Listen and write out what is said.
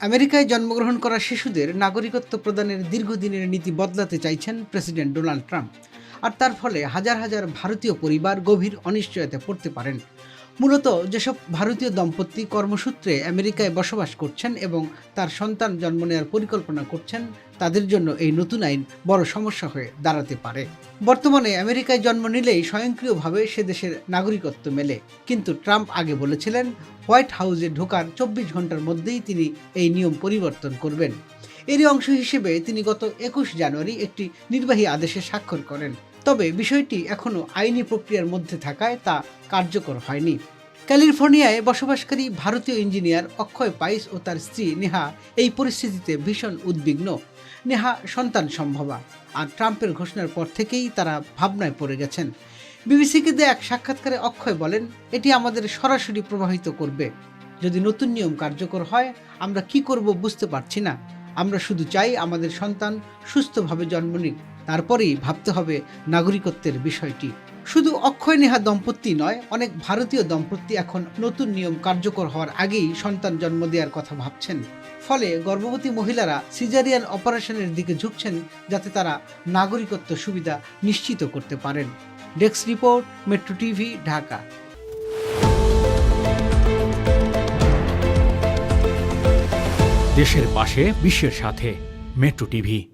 আমেরিকায় জন্মগ্রহণ করা শিশুদের নাগরিকত্ব প্রদানের দীর্ঘদিনের নীতি বদলাতে চাইছেন প্রেসিডেন্ট ডোনাল্ড ট্রাম্প। আর তার ফলে হাজার হাজার ভারতীয় পরিবার গভীর অনিশ্চয়তা পড়তে পারেন। মূলত যেসব ভারতীয় দম্পতি কর্মসূত্রে আমেরিকায় বসবাস করছেন এবং তার সন্তান জন্ম নেওয়ার পরিকল্পনা করছেন, তাদের জন্য এই নতুন আইন বড় সমস্যা হয়ে দাঁড়াতে পারে। বর্তমানে আমেরিকায় জন্ম নিলেই স্বয়ংক্রিয়ভাবে সে দেশের নাগরিকত্ব মেলে। কিন্তু ট্রাম্প আগে বলেছিলেন হোয়াইট হাউসে ঢোকার চব্বিশ ঘণ্টার মধ্যেই তিনি এই নিয়ম পরিবর্তন করবেন। এরই অংশ হিসেবে তিনি গত একুশ জানুয়ারি একটি নির্বাহী আদেশে স্বাক্ষর করেন। তবে বিষয়টি এখনও আইনি প্রক্রিয়ার মধ্যে থাকায় তা কার্যকর হয়নি। ক্যালিফোর্নিয়ায় বসবাসকারী ভারতীয় ইঞ্জিনিয়ার অক্ষয় পাইস ও তার স্ত্রী নেহা এই পরিস্থিতিতে ভীষণ উদ্বিগ্ন। নেহা সন্তান সম্ভবা, আর ট্রাম্পের ঘোষণার পর থেকেই তারা ভাবনায় পড়ে গেছেন। বিবিসিকে দেয়া এক সাক্ষাৎকারে অক্ষয় বলেন, এটি আমাদের সরাসরি প্রভাবিত করবে। যদি নতুন নিয়ম কার্যকর হয়, আমরা কি করব বুঝতে পারছি না। আমরা শুধু চাই আমাদের সন্তান সুস্থভাবে জন্ম নিক। তারপরেই ভাবতে হবে নাগরিকত্বের বিষয়টি। শুধু অক্ষয় নেহা দম্পতি নয়, অনেক ভারতীয় দম্পতি এখন নতুন নিয়ম কার্যকর হওয়ার আগেই সন্তান জন্ম দেওয়ার কথা ভাবছেন। ফলে গর্ভবতী মহিলারা সিজারিয়ান অপারেশনের দিকে ঝুঁকছেন যাতে তারা নাগরিকত্ব সুবিধা নিশ্চিত করতে পারেন। Desk report metro TV Dhaka. দেশের পাশে বিশ্বের সাথে মেট্রো টিভি।